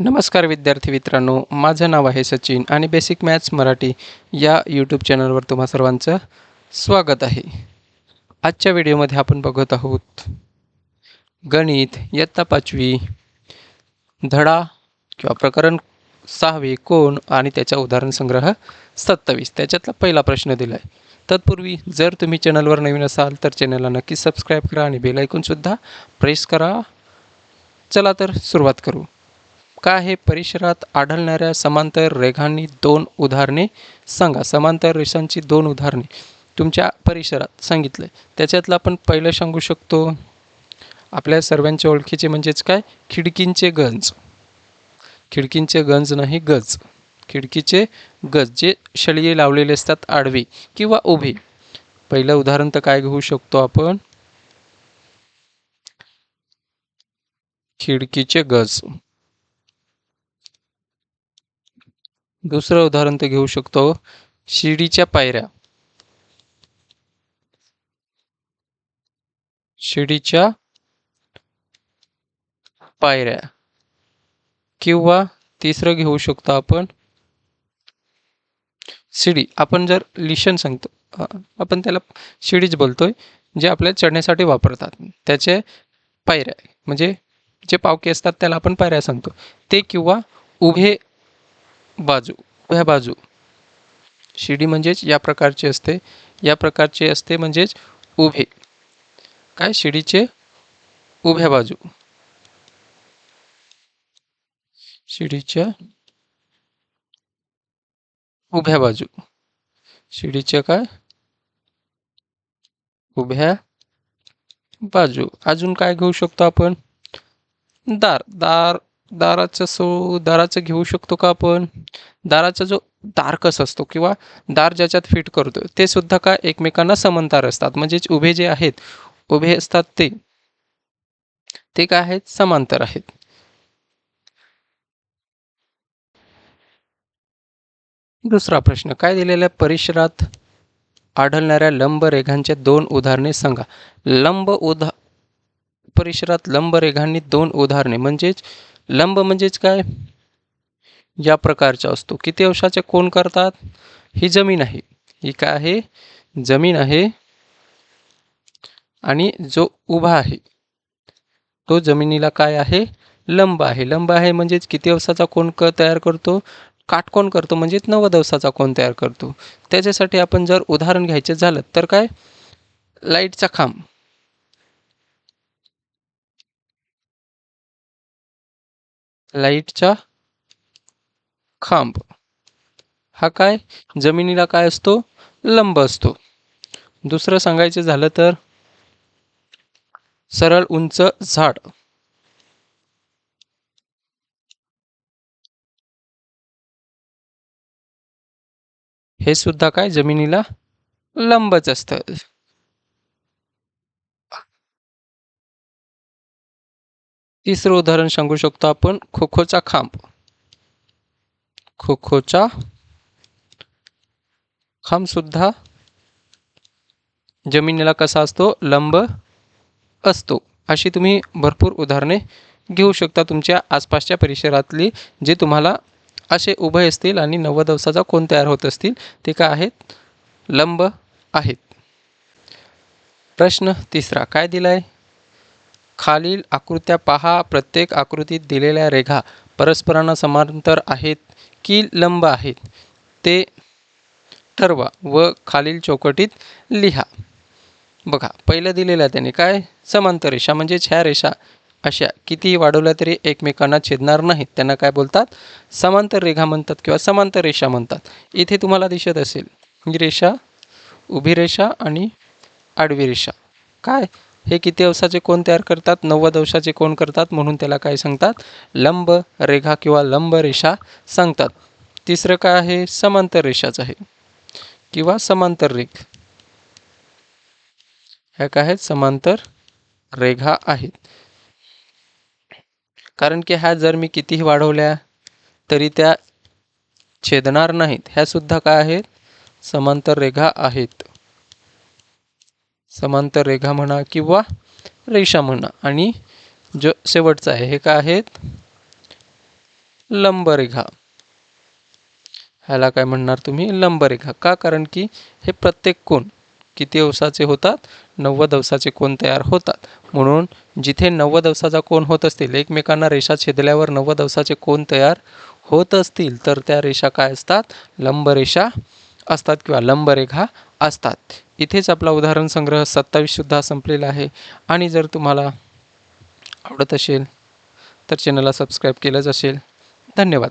नमस्कार विद्यार्थी मित्रांनो माझं नाव आहे सचिन आणि बेसिक मॅथ्स मराठी या यूट्यूब चॅनलवर तुम्हा सर्वांचं स्वागत आहे. आजच्या व्हिडिओमध्ये आपण बघत आहोत गणित इयत्ता पाचवी धडा किंवा प्रकरण सहावे कोण आणि त्याचा उदाहरण संग्रह सत्तावीस. त्याच्यातला पहिला प्रश्न दिला आहे तत्पूर्वी जर तुम्ही चॅनलवर नवीन असाल तर चॅनलला नक्की सबस्क्राईब करा आणि बेल ऐकूनसुद्धा प्रेस करा. चला तर सुरुवात करू. काय आहे परिसरात आढळणाऱ्या समांतर रेघांनी दोन उदाहरणे सांगा. समांतर रेषांची दोन उदाहरणे तुमच्या परिसरात सांगितलं त्याच्यातलं आपण पहिलं सांगू शकतो. आपल्या सर्वांच्या ओळखीचे म्हणजेच काय? खिडकींचे गंज. खिडकींचे गंज नाही गज. खिडकीचे गज जे शळीये लावलेले असतात आडवे किंवा उभे. पहिलं उदाहरण तर काय घेऊ शकतो आपण? खिडकीचे गज. दुसरं उदाहरण तर घेऊ शकतो. शिडीच्या पायऱ्या. शिडीच्या पायऱ्या. किंवा तिसरं घेऊ शकतो आपण. शिडी. आपण जर लिशन सांगतो आपण त्याला शिडीच बोलतोय जे आपल्या चढण्यासाठी वापरतात. त्याचे पायऱ्या म्हणजे जे पावके असतात त्याला आपण पायऱ्या सांगतो. ते किंवा उभे बाजू, उभ्या बाजू. शिडी म्हणजेच या प्रकारची असते, या प्रकारचे असते म्हणजेच उभे. काय? शिडीचे उभ्या बाजू. शिडीच्या उभ्या बाजू. शिडीच्या काय? उभ्या बाजू. अजून काय घेऊ शकतो आपण? दार. दार दाराचं सो दाराचं घेऊ शकतो का आपण? दाराचा जो दारकस असतो किंवा दार ज्याच्यात फिट करतो ते सुद्धा का एकमेकांना समांतर असतात? म्हणजेच उभे जे आहेत उभे असतात ते. ते काय आहेत? समांतर आहेत. दुसरा प्रश्न काय दिलेल्या परिसरात आढळणाऱ्या लंब रेघांच्या दोन उदाहरणे सांगा. लंब उदा परिसरात लंब रेखांनी दोन उदाहरणे म्हणजेच लंब म्हणजेच काय? या प्रकारचा असतो. किती अंशाचे कोण करतात? ही जमीन आहे. ही काय आहे? जमीन आहे. आणि जो उभा आहे तो जमिनीला काय आहे? लंब आहे. लंब आहे म्हणजेच किती अंशाचा कोण क तयार करतो? काटकोण करतो. म्हणजेच नव्वद अंशाचा कोण तयार करतो? त्याच्यासाठी आपण जर उदाहरण घ्यायचं झालं तर काय? लाईटचा खांब. लाईटचा खांब. हा काय? जमिनीला काय असतो? लंब असतो. दुसरं सांगायचं झालं तर सरळ उंच झाड. हे सुद्धा काय? जमिनीला लंबच असतं. तिसरं उदाहरण सांगू शकतो आपण. खो खोचा खांब. खो खोचा खांब सुद्धा जमिनीला कसा असतो? लंब असतो. अशी तुम्ही भरपूर उदाहरणे घेऊ शकता तुमच्या आसपासच्या परिसरातली जे तुम्हाला असे उभे असतील आणि नव्वद अंशाचा कोण तयार होत असतील ते काय आहेत? लंब आहेत. प्रश्न तिसरा काय दिला आहे खालील आकृत्या पहा. प्रत्येक आकृतीत दिलेल्या रेखा परस्परांना समांतर आहेत की लंब आहेत? ते ठरवा व खालील चौकटीत लिहा. बघा पहिलं दिलेलं आहे त्याने. काय? समांतर रेषा म्हणजेच ह्या रेषा अशा कितीही वाढवल्या तरी एकमेकांना छेदणार नाहीत. त्यांना काय बोलतात? समांतर रेखा म्हणतात किंवा समांतर रेषा म्हणतात. इथे तुम्हाला दिसत असेल ही रेषा उभी रेषा आणि आडवी रेषा. काय? हे किती अंशाचे कोण तयार करतात? नव्वद अंशाचे कोण करतात? म्हणून त्याला काय सांगतात? लंब रेखा किंवा लंब रेषा सांगतात. तिसरं काय आहे? समांतर रेषाच आहे. किंवा समांतर रेख. ह्या काय आहेत? समांतर रेघा आहेत. कारण की ह्या जर मी कितीही वाढवल्या तरी त्या छेदणार नाहीत. ह्या सुद्धा काय आहेत? समांतर रेघा आहेत. समांतर रेखा म्हणा किंवा रेषा म्हणा. आणि जो शेवटचं आहे हे काय आहेत? लंबरेखा ह्याला काय म्हणणार तुम्ही? लंबरेखा का? कारण की हे प्रत्येक कोण किती अंशाचे होतात? नव्वद अंशाचे कोण तयार होतात. म्हणून जिथे नव्वद अंशाचा कोण होत असतील एकमेकांना रेषा छेदल्यावर नव्वद अंशाचे कोण तयार होत असतील तर त्या रेषा काय असतात? लंबरेषा असतात किंवा लंबरेखा असतात. इथेच आपला उदाहरण संग्रह सत्तावीससुद्धा संपलेला आहे. आणि जर तुम्हाला आवडत असेल तर चॅनलला सबस्क्राईब केलंच असेल. धन्यवाद.